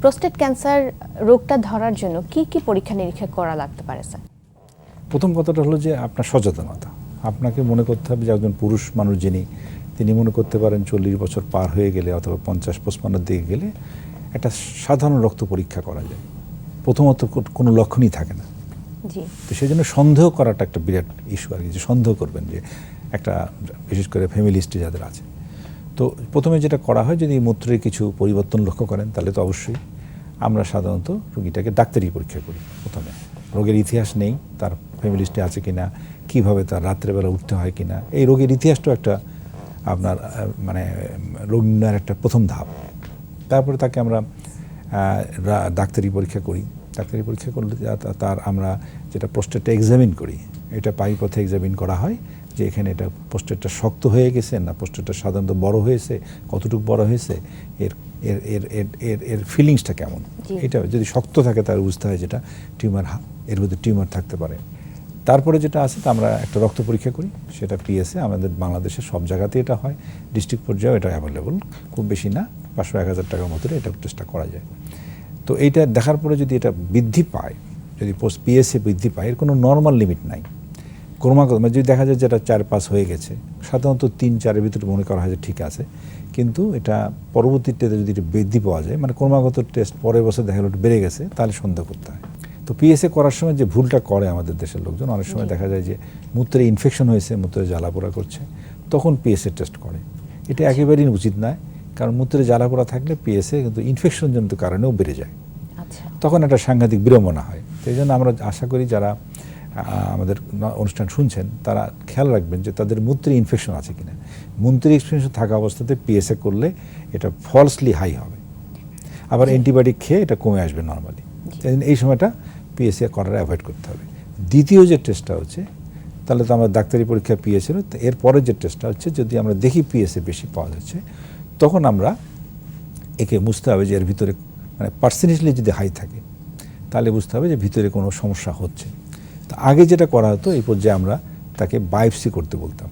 Prostate cancer রোগটা ধরার জন্য কি কি পরীক্ষা নিরীক্ষা করা লাগতে পারে স্যার? প্রথম কথাটা হলো যে আপনার সচেতনতা। আপনাকে মনে করতে হবে যে একজন পুরুষ মানুষ যিনি তিনি মনে করতে পারেন চল্লিশ বছর পার হয়ে গেলে অথবা পঞ্চাশ পঁচপান্নর দিকে গেলে একটা সাধারণ রক্ত পরীক্ষা করা যায়। প্রথমত কোনো লক্ষণই থাকে না। তো সেই জন্য সন্দেহ করাটা একটা বিরাট ইস্যু আর কি যে সন্দেহ করবেন যে একটা বিশেষ করে ফ্যামিলি হিস্ট্রি যাদের আছে। তো প্রথমে যেটা করা হয়, যদি মূত্রের কিছু পরিবর্তন লক্ষ্য করেন, তাহলে তো অবশ্যই আমরা সাধারণত রুগীটাকে ডাক্তারি পরীক্ষা করি প্রথমে। রোগের ইতিহাস নেই, তার ফ্যামিলি হিস্ট্রি আছে কিনা, কীভাবে তার রাত্রেবেলা উঠতে হয় কি না এই রোগের ইতিহাসটাও একটা আপনার মানে রোগ নির্ণয়ের একটা প্রথম ধাপ। তারপরে তাকে আমরা ডাক্তারি পরীক্ষা করি। ডাক্তারি পরীক্ষা করলে তার আমরা যেটা প্রোস্টেটটা এক্সামিন করি, এটা পাই পথে এক্সামিন করা হয়। যে এখানে এটা পোস্টারটা শক্ত হয়ে গেছে না পোস্টারটা সাধারণত বড় হয়েছে কতটুকু বড় হয়েছে এর এর এর এর এর এর ফিলিংসটা কেমন? এটা যদি শক্ত থাকে তার বুঝতে হয় যেটা টিউমার এর মধ্যে টিউমার থাকতে পারে। তারপরে যেটা আছে তা আমরা একটা রক্ত পরীক্ষা করি সেটা পিএসএ আমাদের বাংলাদেশের সব জায়গাতেই এটা হয়। ডিস্ট্রিক্ট পর্যায়েও এটা অ্যাভেলেবল খুব বেশি না পাঁচশো এক হাজার টাকার মতো এটা টেস্টটা করা যায়। তো এইটা দেখার পরে যদি এটা বৃদ্ধি পায় যদি পোস্ট পিএসএ বৃদ্ধি পায় এর কোনো নর্মাল লিমিট নাই। ক্রমাগত মানে যদি দেখা যায় যেটা চার পাঁচ হয়ে গেছে সাধারণত তিন চারের ভিতরে মনে করা হয় যে ঠিক আছে কিন্তু এটা পরবর্তীতে যদি এটা বৃদ্ধি পাওয়া যায় মানে ক্রমাগত টেস্ট পরের বছর দেখা গেলো বেড়ে গেছে তাহলে সন্দেহ করতে হয়। তো পিএসএ করার সময় যে ভুলটা করে আমাদের দেশের লোকজন অনেক সময় দেখা যায় যে মূত্রে ইনফেকশন হয়েছে মূত্রে জ্বালাপোড়া করছে তখন পিএসএ টেস্ট করে। এটা একেবারেই উচিত নয় কারণ মূত্রে জ্বালাপোড়া থাকলে পিএসএ কিন্তু ইনফেকশনজনিত কারণেও বেড়ে যায়। আচ্ছা। তখন একটা সাংঘাতিক বিড়ম্বনা হয়। সেই জন্য আমরা আশা করি যারা আমাদের অনুষ্ঠান শুনছেন তারা খেয়াল রাখবেন যে তাদের মূত্রে ইনফেকশন আছে কিনা। মূত্রে ইনফেকশন থাকা অবস্থাতে পিএসএ করলে এটা ফলসলি হাই হবে। আবার অ্যান্টিবায়োটিক খেয়ে এটা কমে আসবে নর্মালি এই সময়টা পিএসএ করার অ্যাভয়েড করতে হবে। দ্বিতীয় যে টেস্টটা হচ্ছে তাহলে তো আমরা ডাক্তারি পরীক্ষা পিএসএ এরপরে যে টেস্টটা হচ্ছে যদি আমরা দেখি পিএসএ বেশি পাওয়া যাচ্ছে তখন আমরা একে বুঝতে হবে যে এর ভিতরে মানে পার্সেন্টেজলি যদি হাই থাকে তাহলে বুঝতে হবে যে ভিতরে কোনো সমস্যা হচ্ছে। আগে যেটা করা হতো এই পর্যায়ে আমরা তাকে বায়োপসি করতে বলতাম।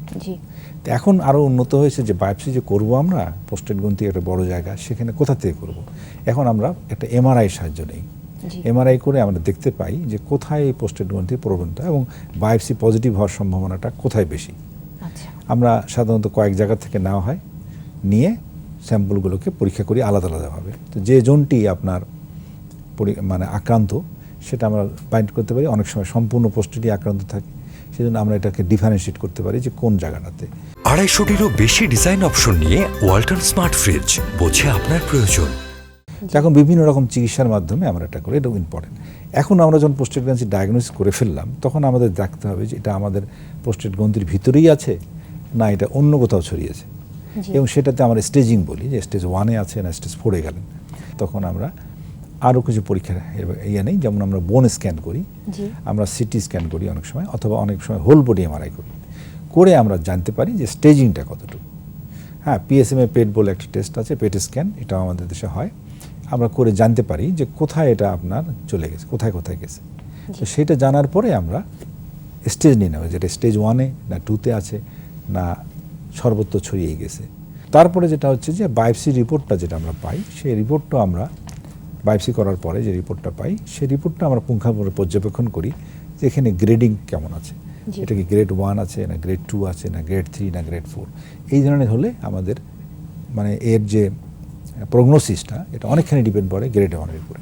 তো এখন আরও উন্নত হয়েছে যে বায়োপসি যে করব আমরা পোস্টেড গ্রন্থি একটা বড় জায়গা সেখানে কোথা থেকে করব? এখন আমরা একটা এমআরআই সাহায্য নেই। এমআরআই করে আমরা দেখতে পাই যে কোথায় এই পোস্টেড গ্রন্থির প্রবণতা এবং বায়োপসি পজিটিভ হওয়ার সম্ভাবনাটা কোথায় বেশি। আচ্ছা। আমরা সাধারণত কয়েক জায়গা থেকে নেওয়া হয় নিয়ে স্যাম্পলগুলোকে পরীক্ষা করি আলাদা আলাদাভাবে। তো যে জোনটি আপনার পরি- মানে আক্রান্ত সেটা আমরা বাইন্ড করতে পারি। অনেক সময় সম্পূর্ণ পোস্টেডই আক্রান্ত থাকে। সেজন্য আমরা এটাকে ডিফারেন্সিয়েট করতে পারি যে কোন জায়গাটাতে। আড়াইশোটিরও বেশি ডিজাইন অপশন নিয়ে ওয়ালটন স্মার্ট ফ্রিজ বোঝে আপনার প্রয়োজন। এখন বিভিন্ন রকম চিকিৎসার মাধ্যমে আমরা এটা করি এটা ইম্পর্টেন্ট এখন আমরা যখন পোস্টেড গ্রন্থি ডায়াগনোসিস করে ফেললাম তখন আমাদের দেখতে হবে যে এটা আমাদের পোস্টেড গ্রন্থির ভিতরেই আছে না এটা অন্য কোথাও ছড়িয়েছে এবং সেটাতে আমরা স্টেজিং বলি যে স্টেজ ওয়ানে আছে না স্টেজ ফোরে গেলেন। তখন আমরা আরও কিছু পরীক্ষার ইয়ে নেই যেমন আমরা বোন স্ক্যান করি আমরা সিটি স্ক্যান করি অনেক সময় অথবা অনেক সময় হোল বডি এমআরআই করি। করে আমরা জানতে পারি যে স্টেজিংটা কতটুকু। হ্যাঁ পিএসএমএ পেট বলে একটা টেস্ট আছে পেট স্ক্যান এটাও আমাদের দেশে হয়। আমরা করে জানতে পারি যে কোথায় এটা আপনার চলে গেছে কোথায় কোথায় গেছে। তো সেটা জানার পরে আমরা স্টেজ নিয়ে নেব যেটা স্টেজ ওয়ানে না টুতে আছে না সর্বত্র ছড়িয়ে গেছে। তারপরে যেটা হচ্ছে যে বায়োপসি রিপোর্টটা যেটা আমরা পাই সেই রিপোর্টটা আমরা বায়োপসি করার পরে যে রিপোর্টটা পাই সেই রিপোর্টটা আমরা পুঙ্খাপুঙ্খ পর্যবেক্ষণ করি যে এখানে গ্রেডিং কেমন আছে। এটা কি গ্রেড ওয়ান আছে না গ্রেড টু আছে না গ্রেড থ্রি না গ্রেড ফোর এই ধরনের হলে আমাদের মানে এর যে প্রগনোসিসটা এটা অনেকখানি ডিপেন্ড করে গ্রেড ওয়ানের উপরে।